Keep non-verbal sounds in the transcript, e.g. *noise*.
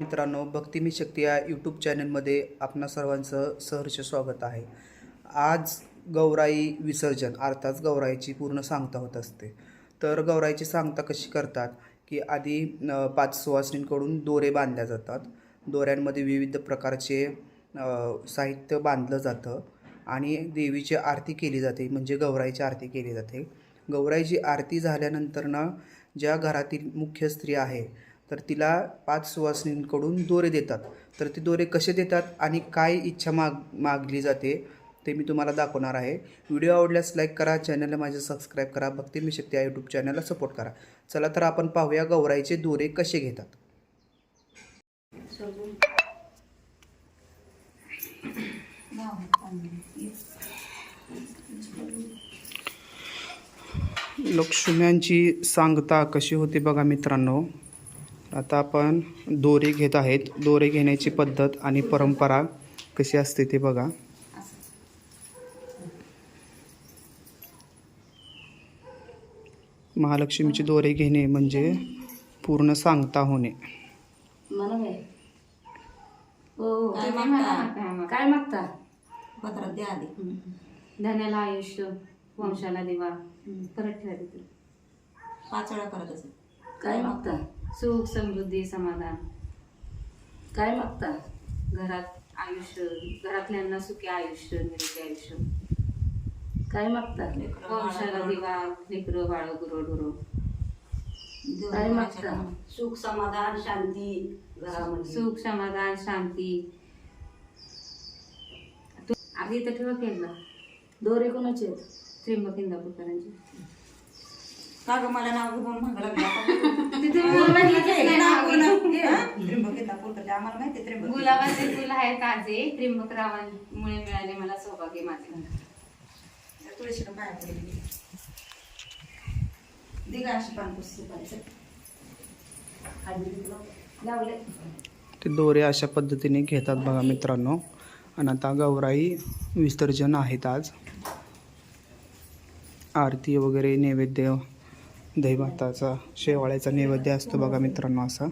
मित्रांनो भक्ती मी शक्ती या यूट्यूब चॅनलमध्ये आपणा सर्वांचं सहर्ष स्वागत आहे. आज गौराई विसर्जन अर्थात गौराईची पूर्ण सांगता होत असते. तर गौराईची सांगता कशी करतात? की आधी पाच सुवासिनींकडून दोरे बांधल्या जातात. दोऱ्यांमध्ये विविध प्रकारचे साहित्य बांधलं जातं आणि देवीची आरती केली जाते म्हणजे गौराईची आरती केली जाते. गौराईची आरती झाल्यानंतर ना ज्या घरातील मुख्य स्त्री आहे तर तिला पाच सुवासिनींकडून दोरे देतात. तर ते दोरे कसे देतात आणि काय इच्छा माग मागली जाते ते मी तुम्हाला दाखवणार आहे. व्हिडिओ आवडल्यास लाईक करा चॅनलला माझे सबस्क्राईब करा भक्ती मी शक्ती या यूट्यूब चॅनलला सपोर्ट करा. चला तर आपण पाहूया गौराईचे दोरे कसे घेतात. लक्ष्म्यांची सांगता कशी होती बघा मित्रांनो. आता आपण दोरे घेत आहेत. दोरे घेण्याची पद्धत आणि परंपरा कशी असते ते बघा. महालक्ष्मीचे दोरे घेणे म्हणजे पूर्ण सांगता होणे. बाई हो काय मागता? पत्रात द्या आधी. धन्याला आयुष्य वंशाला दिवा परत ठेवा तिथे. पाच वेळा करत असेल. काय मागता? सुख समृद्धी समाधान. काय मागता? घरात आयुष्य घरातल्यांना सुखी आयुष्य निरोगी आयुष्य. काय मागता? लेकरं, बाळं, वंशाला गुरं. दिवा लेकरं बाळ गुरु देव काय कोणाच्या मागता? कामात? सुख समाधान शांती सुख समाधान शांती. आधी तर ठेवा केलं. दोरे कोणाचे आहेत? इंदापूरकरांचे. का ग मला नाव घेऊन महाग लागलं. *laughs* हा? गुलाबाचे फुल आहे ताजे. त्र्यंबकरावांमुळे मिळाले मला सौभाग्य माझे. त्या तुळशीला पाया पडली दिगा अशी पानपुस सुपारीचं. लावले. ते दोरे अशा पद्धतीने घेतात बघा मित्रांनो. आणि आता गौराई विसर्जन आहेत आज. आरती वगैरे नैवेद्य दहीभाताचा शेवाळ्याचा नैवेद्य असतो बघा मित्रांनो असा.